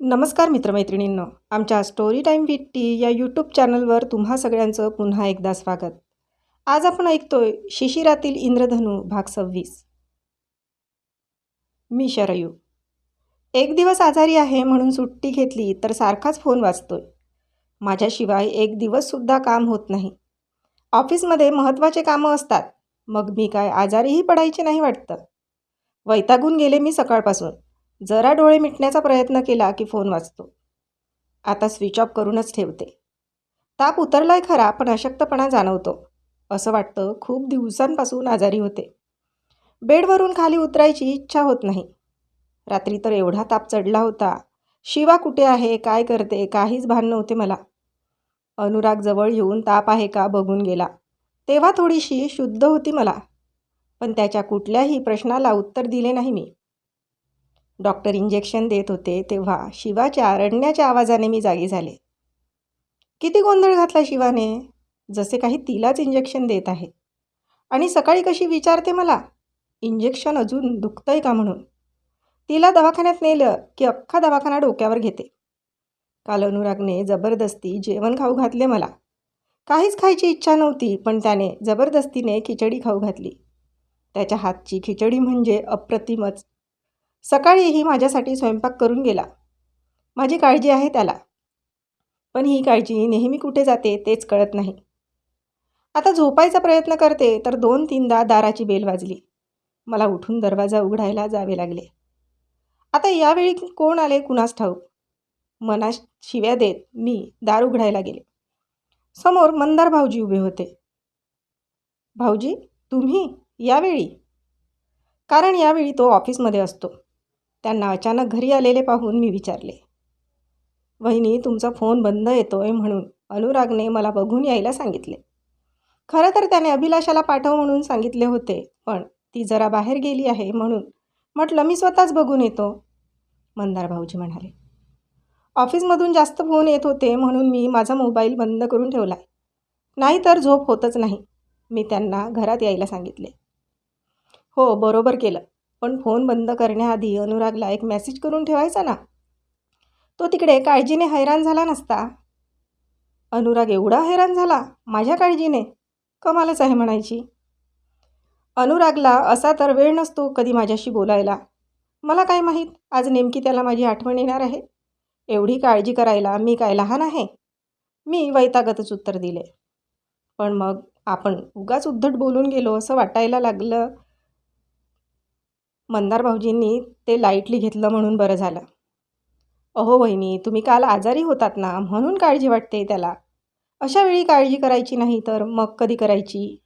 नमस्कार मित्रमैत्रिणींनो आमच्या स्टोरी टाईम विथ टी या यूट्यूब चॅनलवर तुम्हा सगळ्यांचं पुन्हा एकदा स्वागत. आज आपण ऐकतोय शिशिरातील इंद्रधनू भाग सव्वीस. मी शरयू. एक दिवस आजारी आहे म्हणून सुट्टी घेतली तर सारखाच फोन वाचतोय माझ्याशिवाय एक दिवससुद्धा काम होत नाही. ऑफिसमध्ये महत्त्वाचे कामं असतात. मग मी काय आजारीही पडायचे नाही वाटतं. वैतागून गेले मी सकाळपासून. जरा डोळे मिटण्याचा प्रयत्न केला की फोन वाचतो आता स्विच ऑफ करूनच ठेवते. ताप उतरलाय खरा पण अशक्तपणा जाणवतो. असं वाटतं खूप दिवसांपासून आजारी होते. बेडवरून खाली उतरायची इच्छा होत नाही. रात्री तर एवढा ताप चढला होता. शिवा कुठे आहे? काय करते? काहीच भान नव्हते मला. अनुराग जवळ येऊन ताप आहे का बघून गेला. तेव्हा थोडीशी शुद्ध होती मला. पण त्याच्या कुठल्याही प्रश्नाला उत्तर दिले नाही मी. डॉक्टर इंजेक्शन देत होते तेव्हा शिवाच्या रडण्याच्या आवाजाने मी जागी झाले. किती गोंधळ घातला शिवाने? जसे काही तिलाच इंजेक्शन देत आहे. आणि सकाळी कशी विचारते मला? इंजेक्शन अजून दुखतंय का म्हणून? तिला दवाखान्यात नेलं की अख्खा दवाखाना डोक्यावर घेते. काल अनुरागने जबरदस्ती जेवण खाऊ घातले मला. काहीच खायची इच्छा नव्हती पण त्याने जबरदस्तीने खिचडी खाऊ घातली. त्याच्या हातची खिचडी म्हणजे अप्रतिमच सकाळीही माझ्यासाठी स्वयंपाक करून गेला. माझी काळजी आहे त्याला. पण ही काळजी नेहमी कुठे जाते तेच कळत नाही. आता झोपायचा प्रयत्न करते तर दोन तीनदा दाराची बेल वाजली. मला उठून दरवाजा उघडायला जावे लागले. आता यावेळी कोण आले कुणास ठाऊक? मनास शिव्या देत मी दार उघडायला गेले. समोर मंदार भाऊजी उभे होते. भाऊजी तुम्ही यावेळी? कारण यावेळी तो ऑफिसमध्ये असतो. त्यांना अचानक घरी आलेले पाहून मी विचारले वहिनी तुमचा फोन बंद येतोय म्हणून अनुरागने मला बघून यायला सांगितले. खरं तर त्याने अभिलाषाला पाठव म्हणून सांगितले होते पण ती जरा बाहेर गेली आहे म्हणून म्हटलं मी स्वतःच बघून येतो. मंदार भाऊजी म्हणाले ऑफिसमधून जास्त फोन येत होते म्हणून मी माझा मोबाईल बंद करून ठेवला नाही तर झोप होतच नाही. मी त्यांना घरात यायला सांगितले. हो बरोबर केलं. पण फोन बंद करण्याआधी अनुरागला एक मेसेज करून ठेवायचा ना? तो तिकडे काळजीने हैराण झाला नसता. अनुराग एवढा हैराण झाला माझ्या काळजीने? कमालच आहे म्हणायची. अनुरागला असा तर वेळ नसतो कधी माझ्याशी बोलायला. मला काय माहीत आज नेमकी त्याला माझी आठवण येणार आहे? एवढी काळजी करायला मी काय लहान आहे? मी वैतागतच उत्तर दिले. पण मग आपण उगाच उद्धट बोलून गेलो असं वाटायला लागलं. मंदार भाऊजींनी ते लाईटली घेतलं म्हणून बरं झालं. अहो वहिनी तुम्ही काल आजारी होतात ना म्हणून काळजी वाटते त्याला. अशा वेळी काळजी करायची नाही तर मग कधी करायची?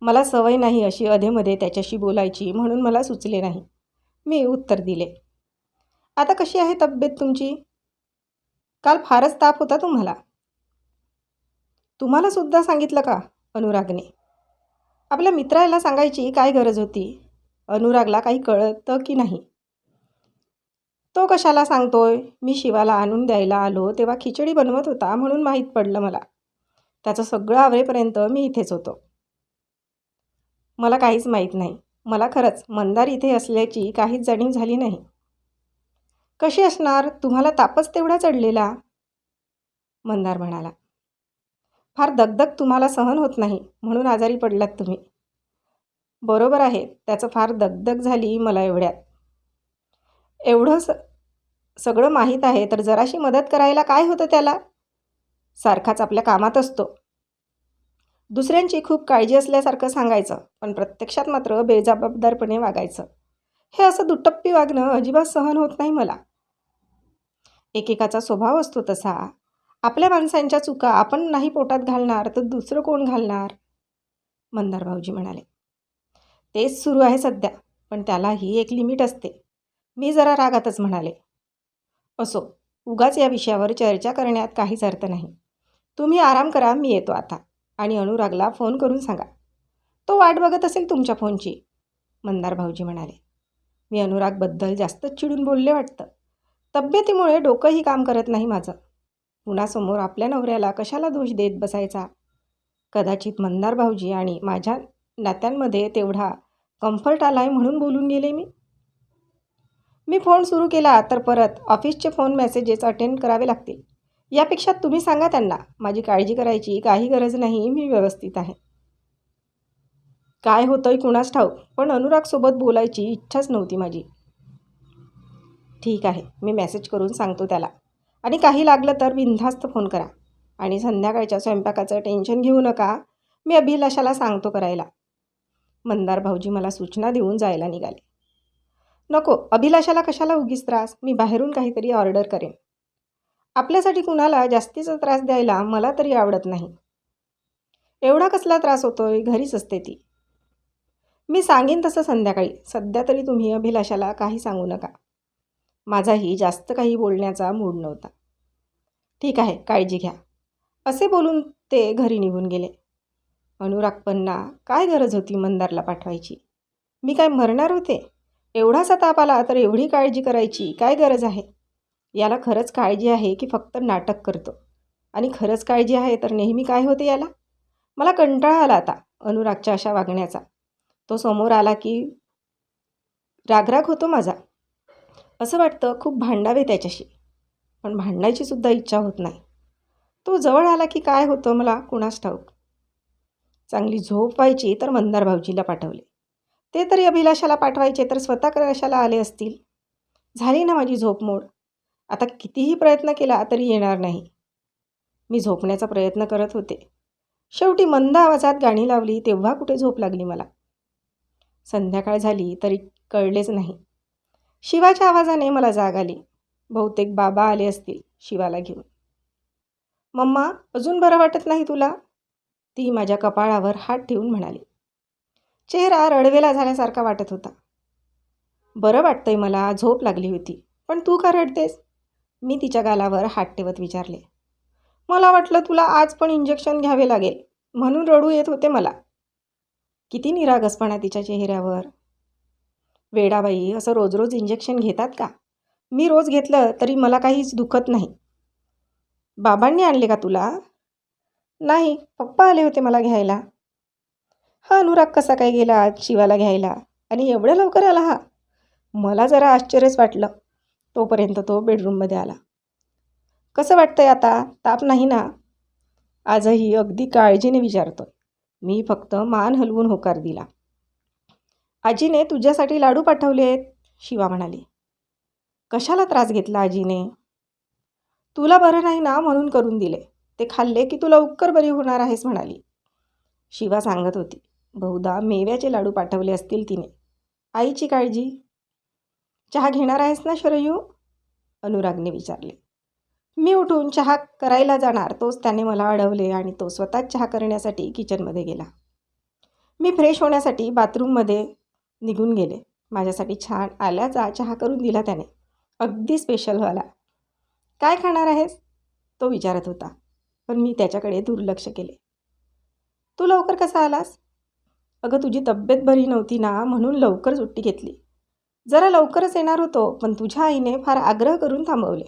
मला सवय नाही अशी अधेमध्ये त्याच्याशी बोलायची म्हणून मला सुचले नाही. मी उत्तर दिले. आता कशी आहे तब्येत तुमची? काल फारच ताप होता तुम्हाला. तुम्हाला सुद्धा सांगितलं का? अनुरागने. आपल्या मित्राला सांगायची काय गरज होती? अनुरागला काही कळतं की नाही? तो कशाला सांगतोय? मी शिवाला आणून द्यायला आलो तेव्हा खिचडी बनवत होता म्हणून माहीत पडलं मला. त्याचं सगळं आवरेपर्यंत मी इथेच होतो. मला काहीच माहीत नाही. मला खरंच मंदार इथे असल्याची काहीच जाणीव झाली नाही. कशी असणार? तुम्हाला तापच तेवढा चढलेला. मंदार म्हणाला. फार दगदग तुम्हाला सहन होत नाही म्हणून आजारी पडलात तुम्ही. बरोबर आहे. त्याचं फार दगदग झाली मला एवढ्यात. एवढं स सगळं माहीत आहे तर जराशी मदत करायला काय होतं त्याला? सारखाच आपल्या कामात असतो. दुसऱ्यांची खूप काळजी असल्यासारखं सांगायचं पण प्रत्यक्षात मात्र बेजबाबदारपणे वागायचं. हे असं दुटप्पी वागणं अजिबात सहन होत नाही मला. एकेकाचा स्वभाव असतो तसा. आपल्या माणसांच्या चुका आपण नाही पोटात घालणार तर दुसरं कोण घालणार? मंदार भाऊजी म्हणाले. तेच सुरू आहे सध्या पण त्यालाही एक लिमिट असते. मी जरा रागातच म्हणाले. असो उगाच या विषयावर चर्चा करण्यात काहीच अर्थ नाही. तुम्ही आराम करा मी येतो आता. आणि अनुरागला फोन करून सांगा. तो वाट बघत असेल तुमच्या फोनची मंदार भाऊजी म्हणाले. मी अनुरागबद्दल जास्तच चिडून बोलले वाटतं. तब्येतीमुळे डोकंही काम करत नाही माझं. पुण्यासमोर आपल्या नवऱ्याला कशाला दोष देत बसायचा? कदाचित मंदार भाऊजी आणि माझ्या नात्यांमध्ये तेवढा कम्फर्ट आला आहे म्हणून बोलून गेले मी. मी फोन सुरू केला तर परत ऑफिसचे फोन मेसेजेस अटेंड करावे लागतील. यापेक्षा तुम्ही सांगा त्यांना माझी काळजी करायची काही गरज नाही मी व्यवस्थित आहे. काय होतंय कुणास ठाऊक पण अनुरागसोबत बोलायची इच्छाच नव्हती माझी. ठीक आहे मी मेसेज करून सांगतो त्याला. आणि काही लागलं तर बिनधास्त फोन करा. आणि संध्याकाळच्या स्वयंपाकाचं टेन्शन घेऊ नका. मी अभिलाषाला सांगतो करायला. मंदार भाऊजी मला सूचना देऊन जायला निघाले. नको अभिलाषाला कशाला उगीच त्रास? मी बाहेरून काहीतरी ऑर्डर करेन. आपल्यासाठी कुणाला जास्तीचा त्रास द्यायला मला तरी आवडत नाही. एवढा कसला त्रास होतोय? घरीच असते ती. मी सांगेन तसं संध्याकाळी. सध्या तरी तुम्ही अभिलाषाला काही सांगू नका. माझाही जास्त काही बोलण्याचा मूड नव्हता. ठीक आहे काळजी घ्या. असे बोलून ते घरी निघून गेले. अनुरागपन्ना काय गरज होती मंदारला पाठवायची? मी काय मरणार होते? एवढासा ताप आला तर एवढी काळजी करायची काय गरज आहे? याला खरंच काळजी आहे की फक्त नाटक करतो? आणि खरंच काळजी आहे तर नेहमी काय होते याला? मला कंटाळा आला आता अनुरागच्या अशा वागण्याचा. तो समोर आला की रागराग होतो माझा. असं वाटतं खूप भांडावे त्याच्याशी. पण भांडायची सुद्धा इच्छा होत नाही. तो जवळ आला की काय होतं मला कुणास ठाऊक? चांगली झोप व्हायची तर मंदार भाऊजीला पाठवले. ते तरी अभिलाषाला पाठवायचे तर स्वतः कशाला आले असतील? झाली ना माझी झोप मोड. आता कितीही प्रयत्न केला तरी येणार नाही. मी झोपण्याचा प्रयत्न करत होते. शेवटी मंद आवाजात गाणी लावली तेव्हा कुठे झोप लागली मला? संध्याकाळ झाली तरी कळलेच नाही. शिवाच्या आवाजाने मला जाग आली. बहुतेक बाबा आले असतील शिवाला घेऊन. मम्मा अजून बरं वाटत नाही तुला? ती माझ्या कपाळावर हात ठेवून म्हणाली. चेहरा रडवेला झाल्यासारखा वाटत होता. बरं वाटतंय मला झोप लागली होती. पण तू का रडतेस? मी तिच्या गालावर हात ठेवत विचारले. मला वाटलं तुला आज पण इंजेक्शन घ्यावे लागेल. म्हणून रडू येत होते मला. किती निरागसपणा तिच्या चेहऱ्यावर. वेडाबाई असं रोज रोज इंजेक्शन घेतात का? मी रोज घेतलं तरी मला काहीच दुखत नाही. बाबांनी आणले का तुला? नाही पप्पा आले होते मला घ्यायला. हा अनुराग कसा काय गेला आज शिवाला घ्यायला? आणि एवढं लवकर आला हा? मला जरा आश्चर्यच वाटलं. तोपर्यंत तो बेडरूममध्ये आला. कसं वाटतंय आता? ताप नाही ना? आजही अगदी काळजीने विचारतोय. मी फक्त मान हलवून होकार दिला. आजीने तुझ्यासाठी लाडू पाठवलेत शिवा म्हणाली. कशाला त्रास घेतला आजीने? तुला बरं नाही ना म्हणून करून दिले. ते खाल्ले की तू लवकर बरी होणार आहेस म्हणाली. शिवा सांगत होती. बहुधा मेव्याचे लाडू पाठवले असतील तिने. आईची काळजी. चहा घेणार आहेस ना शरयू? अनुरागने विचारले. मी उठून चहा करायला जाणार तोच त्याने मला अडवले आणि तो स्वतःच चहा करण्यासाठी किचनमध्ये गेला. मी फ्रेश होण्यासाठी बाथरूममध्ये निघून गेले. माझ्यासाठी छान आल्याचा चहा करून दिला त्याने. अगदी स्पेशलवाला काय खाणार आहेस? तो विचारत होता. पण मी त्याच्याकडे दुर्लक्ष केले. तू लवकर कसा आलास? अगं तुझी तब्येत बरी नव्हती ना म्हणून लवकर सुट्टी घेतली. जरा लवकरच येणार होतो पण तुझ्या आईने फार आग्रह करून थांबवले.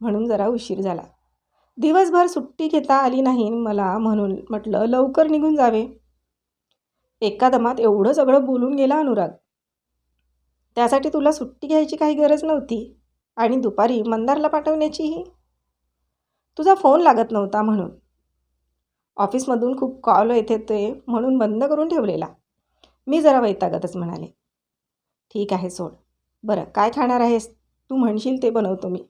म्हणून जरा उशीर झाला. दिवसभर सुट्टी घेता आली नाही मला म्हणून म्हटलं लवकर निघून जावे. एका दमात एवढं सगळं बोलून गेला अनुराग. त्यासाठी तुला सुट्टी घ्यायची काही गरज नव्हती. आणि दुपारी मंदारला पाठवण्याचीही तुझा फोन लागत नव्हता म्हणून. ऑफिसमधून खूप कॉल येत होते म्हणून बंद करून ठेवलेला. मी जरा वैतागतच म्हणाले. ठीक आहे सोड. बरं काय खाणार आहेस? तू म्हणशील ते बनवतो मी.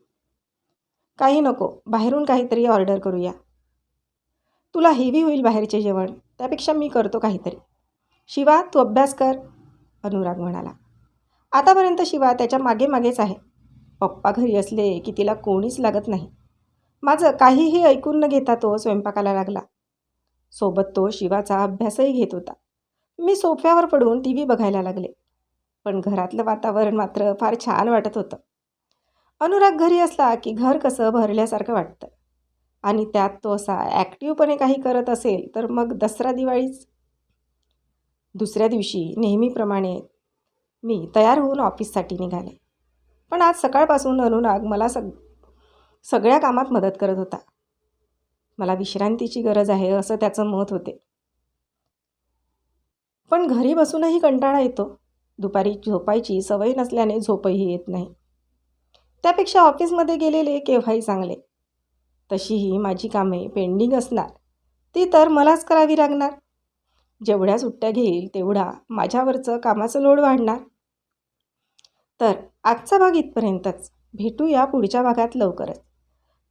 काही नको. बाहेरून काहीतरी ऑर्डर करूया. तुला हेवी होईल बाहेरचे जेवण. त्यापेक्षा मी करतो काहीतरी. शिवा तू अभ्यास कर. अनुराग म्हणाला. आतापर्यंत शिवा त्याच्यामागे मागेच आहे. पप्पा घरी असले की तिला कोणीच लागत नाही. माझं काहीही ऐकून न घेता तो स्वयंपाकाला लागला. सोबत तो शिवाचा अभ्यासही घेत होता. मी सोफ्यावर पडून टी व्ही बघायला लागले. पण घरातलं वातावरण मात्र फार छान वाटत होतं. अनुराग घरी असला की घर कसं भरल्यासारखं वाटतं. आणि त्यात तो असा ॲक्टिव्हपणे काही करत असेल तर मग दसरा दिवाळीच. दुसऱ्या दिवशी नेहमीप्रमाणे मी तयार होऊन ऑफिससाठी निघाले. पण आज सकाळपासून अनुराग मला सग सगळ्या कामात मदत करत होता. मला विश्रांतीची गरज आहे असं त्याचं मत होते. पण घरी बसूनही कंटाळा येतो. दुपारी झोपायची सवय नसल्याने झोपही येत नाही. त्यापेक्षा ऑफिसमध्ये गेलेले केव्हाही चांगले. तशीही माझी कामे पेंडिंग असणार. ती तर मलाच करावी लागणार. जेवढ्या सुट्ट्या घेईल तेवढा माझ्यावरचं कामाचं लोड वाढणार. तर आजचा भाग इथपर्यंतच. भेटूया पुढच्या भागात लवकरच.